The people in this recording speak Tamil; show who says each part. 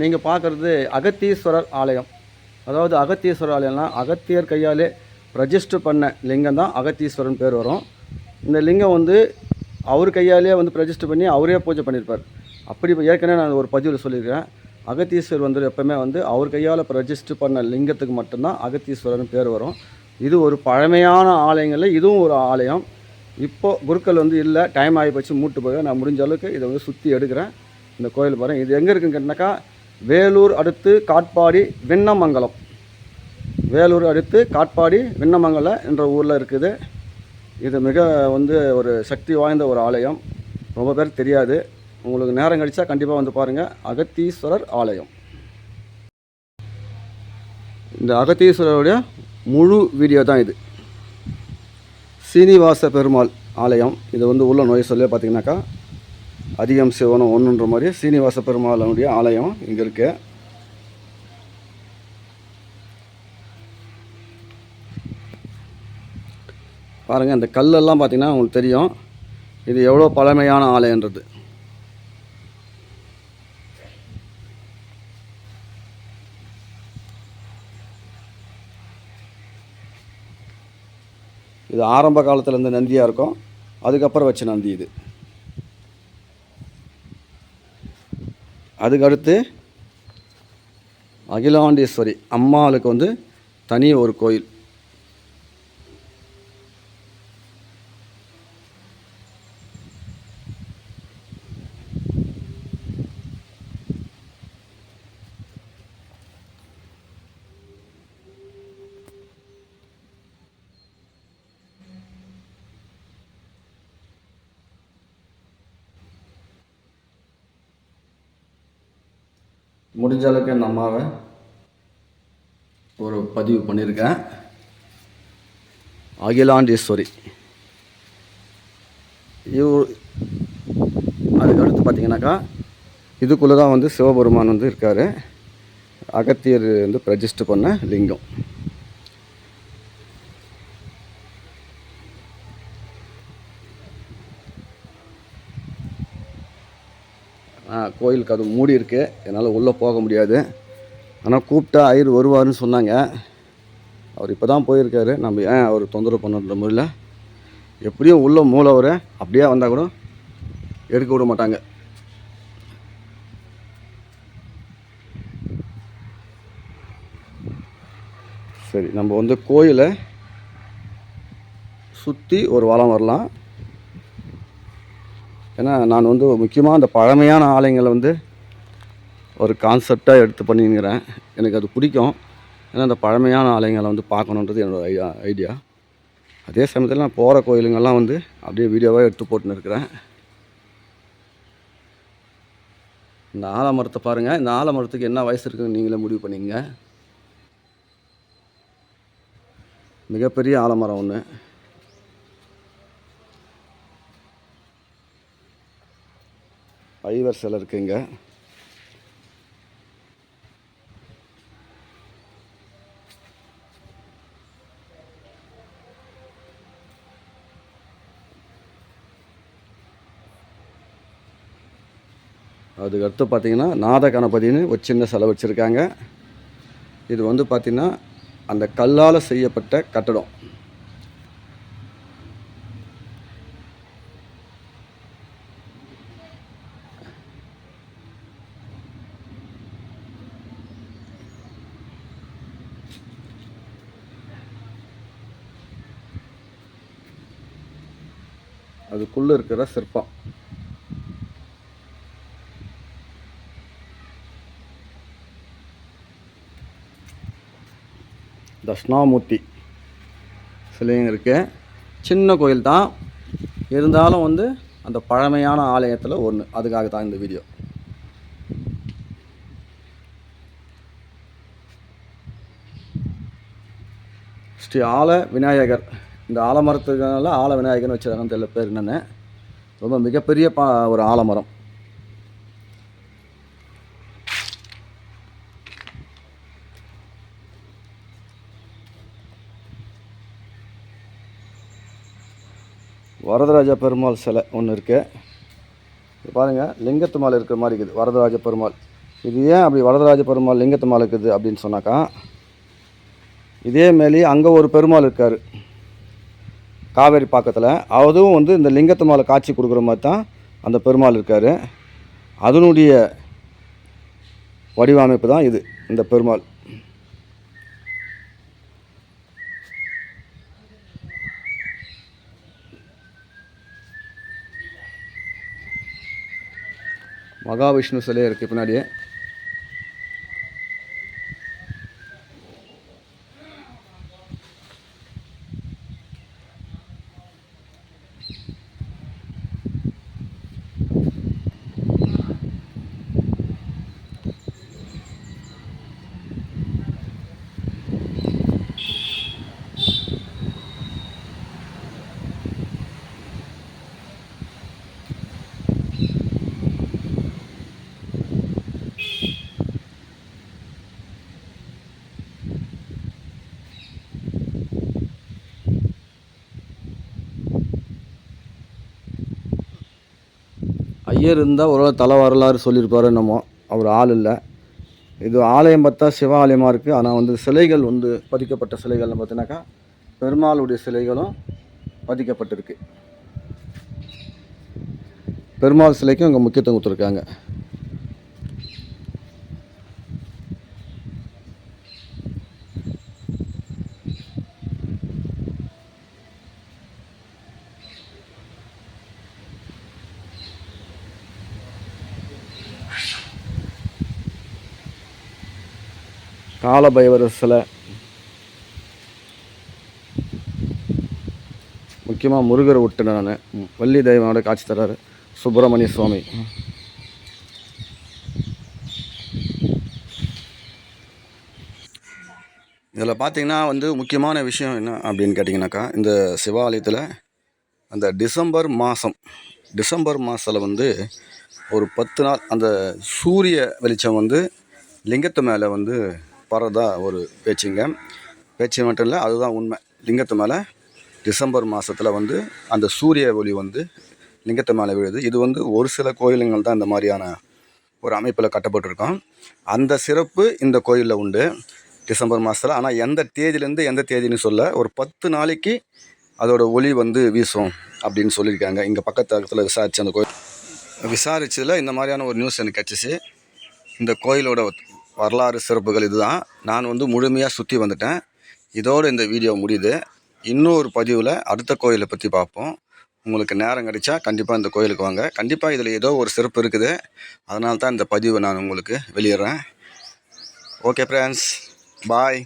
Speaker 1: நீங்கள் பார்க்குறது அகத்தீஸ்வரர் ஆலயம். அதாவது அகத்தீஸ்வரர் ஆலயம்னா அகத்தியர் கையாலே ரெஜிஸ்டர் பண்ண லிங்கம் தான் அகத்தீஸ்வரன் பேர் வரும். இந்த லிங்கம் வந்து அவர் கையாலே வந்து ரெஜிஸ்டர் பண்ணி அவரே பூஜை பண்ணியிருப்பார். அப்படி ஏற்கனவே நான் ஒரு பதிவில் சொல்லியிருக்கேன் அகத்தீஸ்வரர் வந்து எப்போவுமே வந்து அவர் கையால் இப்போ ரெஜிஸ்டர் பண்ண லிங்கத்துக்கு மட்டும்தான் அகத்தீஸ்வரன் பேர் வரும். இது ஒரு பழமையான ஆலயங்களில் இதுவும் ஒரு ஆலயம். இப்போது குருக்கள் வந்து இல்லை டைம் ஆகி போச்சு மூட்டு போக நான் முடிஞ்ச அளவுக்கு இதை வந்து சுற்றி எடுக்கிறேன். இந்த கோயில் பாருங்க. இது எங்கே இருக்குன்னு கேட்டினாக்கா வேலூர் அடுத்து காட்பாடி விண்ணமங்கலம். வேலூர் அடுத்து காட்பாடி விண்ணமங்கலம் என்ற ஊரில் இருக்குது. இது மிக வந்து ஒரு சக்தி வாய்ந்த ஒரு ஆலயம். ரொம்ப பேர் தெரியாது. உங்களுக்கு நேரம் கழிச்சா கண்டிப்பாக வந்து பாருங்கள் அகத்தீஸ்வரர் ஆலயம். இந்த அகத்தீஸ்வரருடைய முழு வீடியோ தான் இது. சீனிவாச பெருமாள் ஆலயம். இது வந்து உள்ள நோய் சொல்லி பார்த்தீங்கன்னாக்கா அதிகம் சிவனும் ஒன்றுன்ற மாதிரி சீனிவாச பெருமாளனுடைய ஆலயம் இங்கே இருக்கு. பாருங்கள் இந்த கல்லெல்லாம் பார்த்தீங்கன்னா உங்களுக்கு தெரியும். இது எவ்வளோ பழமையான ஆலயன்றது இது ஆரம்ப காலத்துலேருந்து நந்தியாக இருக்கும். அதுக்கப்புறம் வச்ச நந்தி இது. அதுக்கு அடுத்து அகிலாண்டேஸ்வரி அம்மாளுக்கு வந்து தனி ஒரு கோயில். முடிஞ்ச அளவுக்கு என் அம்மாவை ஒரு பதிவு பண்ணியிருக்கேன். அகிலாண்டேஸ்வரி. இவ் அதுக்கு அடுத்து பார்த்தீங்கன்னாக்கா இதுக்குள்ளே தான் வந்து சிவபெருமான் வந்து இருக்கார். அகத்தியர் வந்து ரெஜிஸ்டர் பண்ண லிங்கம். கோயிலுக்கு அது மூடி இருக்கு என்னால் உள்ளே போக முடியாது. ஆனால் கூப்பிட்டா ஐயர் வருவார்னு சொன்னாங்க. அவர் இப்போ தான் போயிருக்காரு. நம்ம ஏன் அவர் தொந்தரவு பண்ணுற முறையில் எப்படியும் உள்ள மூலவர் அப்படியே வந்தால் கூட எடுக்க விட மாட்டாங்க. சரி நம்ம வந்து கோயிலை சுற்றி ஒரு வளம் வரலாம். ஏன்னா நான் வந்து முக்கியமாக அந்த பழமையான ஆலயங்களை வந்து ஒரு கான்செப்டாக எடுத்து பண்ணிங்கிறேன் எனக்கு அது பிடிக்கும். ஏன்னா அந்த பழமையான ஆலயங்களை வந்து பார்க்கணுன்றது என்னோடய ஐடியா ஐடியா. அதே சமயத்தில் நான் போகிற கோயிலுங்கள்லாம் வந்து அப்படியே வீடியோவாக எடுத்து போட்டுன்னு இருக்கிறேன் இந்த ஆலமரத்தை பாருங்கள் இந்த ஆலமரத்துக்கு என்ன வயசு இருக்குன்னு நீங்களே முடிவு பண்ணிங்க மிகப்பெரிய ஆலமரம் ஒன்று ஐவர் சிலை இருக்குங்க. அதுக்கு அடுத்து பார்த்தீங்கன்னா நாத கணபதினு ஒரு சின்ன செலவு வச்சுருக்காங்க. இது வந்து பார்த்திங்கன்னா அந்த கல்லால் செய்யப்பட்ட கட்டடம். அதுக்குள்ளே இருக்கிற சிற்பம். தட்சிணாமூர்த்தி சிலையும் இருக்கு. சின்ன கோயில் தான். இருந்தாலும் வந்து அந்த பழமையான ஆலயத்தில் ஒன்று அதுக்காக தான் இந்த வீடியோ. ஸ்ரீ ஆல விநாயகர் இந்த ஆலமரத்துக்குனால ஆல விநாயகர்னு வச்சிருக்காங்கன்னு தெரியல பேர் என்னென்னு. ரொம்ப மிகப்பெரிய பா ஒரு ஆலமரம். வரதராஜ பெருமாள் சிலை ஒன்று இருக்குது பாருங்கள் லிங்கத்து மாலை இருக்கிற மாதிரி இருக்குது வரதராஜ பெருமாள். இது ஏன் அப்படி வரதராஜ பெருமாள் லிங்கத்தம்மாள் இருக்குது அப்படின்னு சொன்னாக்கா இதே மாரி அங்கே ஒரு பெருமாள் இருக்கார். காவேரி பாக்கத்தில். அதுவும் வந்து இந்த லிங்கத்து மேலே காட்சி கொடுக்குற மாதிரி தான் அந்த பெருமாள் இருக்கார். அதனுடைய வடிவமைப்பு தான் இது இந்த பெருமாள். மகாவிஷ்ணு சிலை இருக்குது பின்னாடியே. ஐயர் இருந்தால் ஒரு தலை வரலாறு சொல்லியிருப்பாரு என்னமோ அவர் ஆள் இல்லை. இது ஆலயம் பார்த்தா சிவாலயமாக இருக்குது ஆனால் வந்து சிலைகள் வந்து பதிக்கப்பட்ட சிலைகள்னு பார்த்தீங்கன்னாக்கா பெருமாளுடைய சிலைகளும் பதிக்கப்பட்டிருக்கு. பெருமாள் சிலைக்கும் இங்கே முக்கியத்துவம் கொடுத்துருக்காங்க. காலபைரவர் சிலை முக்கியமாக முருகரை விட்டு நான். வள்ளி தெய்வனோட காட்சி தர்றாரு சுப்பிரமணிய சுவாமி. இதில் பார்த்தீங்கன்னா வந்து முக்கியமான விஷயம் என்ன அப்படின்னு கேட்டிங்கனாக்கா இந்த சிவாலயத்தில் அந்த டிசம்பர் மாதம் டிசம்பர் மாதத்தில் வந்து ஒரு பத்து நாள் அந்த சூரிய வெளிச்சம் வந்து லிங்கத்து மேலே வந்து போகிறதா ஒரு பேச்சுங்க. பேச்சு மட்டும் இல்லை அதுதான் உண்மை. லிங்கத்து மேலே டிசம்பர் மாதத்தில் வந்து அந்த சூரிய ஒளி வந்து லிங்கத்து மேலே விழுது. இது வந்து ஒரு சில கோயிலுங்கள் தான் இந்த மாதிரியான ஒரு அமைப்பில் கட்டப்பட்டிருக்கோம். அந்த சிறப்பு இந்த கோயிலில் உண்டு டிசம்பர் மாதத்தில் ஆனால் எந்த தேதியிலேருந்து எந்த தேதின்னு சொல்ல ஒரு பத்து நாளைக்கு அதோட ஒளி வந்து வீசும் அப்படின்னு சொல்லியிருக்காங்க. இங்கே பக்கத்தில் விசாரித்து அந்த கோயில். விசாரிச்சதில் இந்த மாதிரியான ஒரு நியூஸ் எனக்கு கிடச்சிச்சு. இந்த கோயிலோட வரலாறு சிறப்புகள் இதுதான். நான் வந்து முழுமையாக சுற்றி வந்துட்டேன். இதோடு இந்த வீடியோ முடியுது. இன்னொரு பதிவில் அடுத்த கோயிலை பற்றி பார்ப்போம். உங்களுக்கு நேரம் கிடைச்சா கண்டிப்பாக இந்த கோயிலுக்கு வாங்க. கண்டிப்பாக இதில் ஏதோ ஒரு சிறப்பு இருக்குது. அதனால தான் இந்த பதிவை நான் உங்களுக்கு வெளியிடுறேன். Okay friends bye